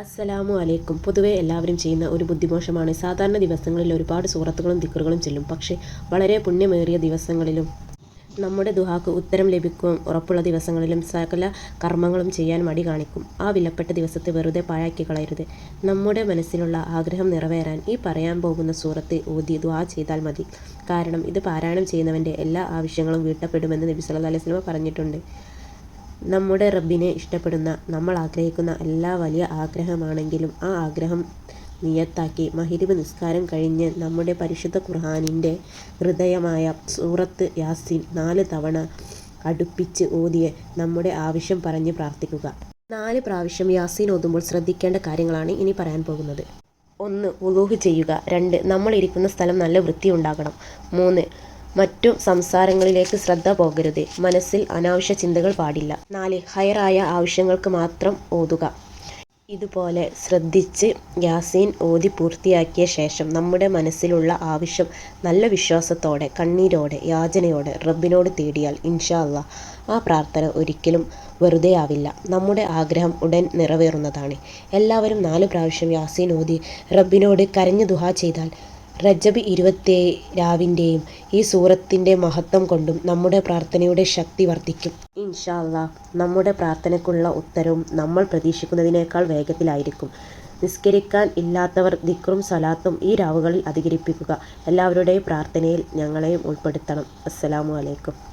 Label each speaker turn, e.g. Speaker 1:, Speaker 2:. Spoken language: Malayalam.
Speaker 1: അസ്സലാമു അലൈക്കും പൊതുവെ എല്ലാവരും ചെയ്യുന്ന ഒരു ബുദ്ധിമോശമാണ്. സാധാരണ ദിവസങ്ങളിൽ ഒരുപാട് സൂറത്തുകളും ദിക്റുകളും ചെല്ലും. പക്ഷേ വളരെ പുണ്യമേറിയ ദിവസങ്ങളിലും നമ്മുടെ ദുഹാക്ക് ഉത്തരം ലഭിക്കും. ഉറപ്പുള്ള ദിവസങ്ങളിലും സകല കർമ്മങ്ങളും ചെയ്യാൻ മടി കാണിക്കും. ആ വിലപ്പെട്ട ദിവസത്തെ വെറുതെ പാഴാക്കി കളയരുത്. നമ്മുടെ മനസ്സിലുള്ള ആഗ്രഹം നിറവേറാൻ ഈ പറയാൻ പോകുന്ന സൂറത്ത് ഓതി ദുആ ചെയ്താൽ മതി. കാരണം ഇത് പാരായണം ചെയ്യുന്നവന്റെ എല്ലാ ആവശ്യങ്ങളും വീട്ടപ്പെടുമെന്ന് നബി അലൈഹി വസല്ലം പറഞ്ഞിട്ടുണ്ട്. നമ്മുടെ റബ്ബിനെ ഇഷ്ടപ്പെടുന്ന നമ്മൾ ആഗ്രഹിക്കുന്ന എല്ലാ വലിയ ആഗ്രഹമാണെങ്കിലും ആ ആഗ്രഹം നിയത്താക്കി മഹിരിബ് നിസ്കാരം കഴിഞ്ഞ് നമ്മുടെ പരിശുദ്ധ ഖുർഹാനിന്റെ ഹൃദയമായ സൂറത്ത് യാസിൻ നാല് തവണ അടുപ്പിച്ച് ഓതിയെ നമ്മുടെ ആവശ്യം പറഞ്ഞ് പ്രാർത്ഥിക്കുക. നാല് പ്രാവശ്യം യാസീൻ ഓതുമ്പോൾ ശ്രദ്ധിക്കേണ്ട കാര്യങ്ങളാണ് ഇനി പറയാൻ പോകുന്നത്. ഒന്ന് വുളൂഹ് ചെയ്യുക. രണ്ട് നമ്മൾ ഇരിക്കുന്ന സ്ഥലം നല്ല വൃത്തിയുണ്ടാകണം മൂന്ന് മറ്റു സംസാരങ്ങളിലേക്ക് ശ്രദ്ധ പോകരുത്. മനസ്സിൽ അനാവശ്യ ചിന്തകൾ പാടില്ല. നാല് ഹൈറായ ആവശ്യങ്ങൾക്ക് മാത്രം ഓതുക. ഇതുപോലെ ശ്രദ്ധിച്ച് യാസീൻ ഓതി പൂർത്തിയാക്കിയ ശേഷം നമ്മുടെ മനസ്സിലുള്ള ആവശ്യം നല്ല വിശ്വാസത്തോടെ കണ്ണീരോടെ യാചനയോടെ റബ്ബിനോട് തേടിയാൽ ഇൻഷാ ആ പ്രാർത്ഥന ഒരിക്കലും വെറുതെയാവില്ല. നമ്മുടെ ആഗ്രഹം ഉടൻ നിറവേറുന്നതാണ്. എല്ലാവരും നാല് പ്രാവശ്യം യാസീൻ ഓതി റബ്ബിനോട് കരഞ്ഞു ദുആ ചെയ്താൽ റജബ് ഇരുപത്തി രാവിന്റെയും ഈ സൂറത്തിന്റെ മഹത്വം കൊണ്ടും നമ്മുടെ പ്രാർത്ഥനയുടെ ശക്തി വർദ്ധിക്കും. ഇൻഷാ നമ്മുടെ പ്രാർത്ഥനയ്ക്കുള്ള ഉത്തരവും നമ്മൾ പ്രതീക്ഷിക്കുന്നതിനേക്കാൾ വേഗത്തിലായിരിക്കും. നിസ്കരിക്കാൻ ഇല്ലാത്തവർ ദിക്റും സലാത്തും ഈ രാവുകളിൽ അധികരിപ്പിക്കുക. എല്ലാവരുടെയും പ്രാർത്ഥനയിൽ ഞങ്ങളെയും ഉൾപ്പെടുത്തണം. അസ്സലാമു അലൈക്കും.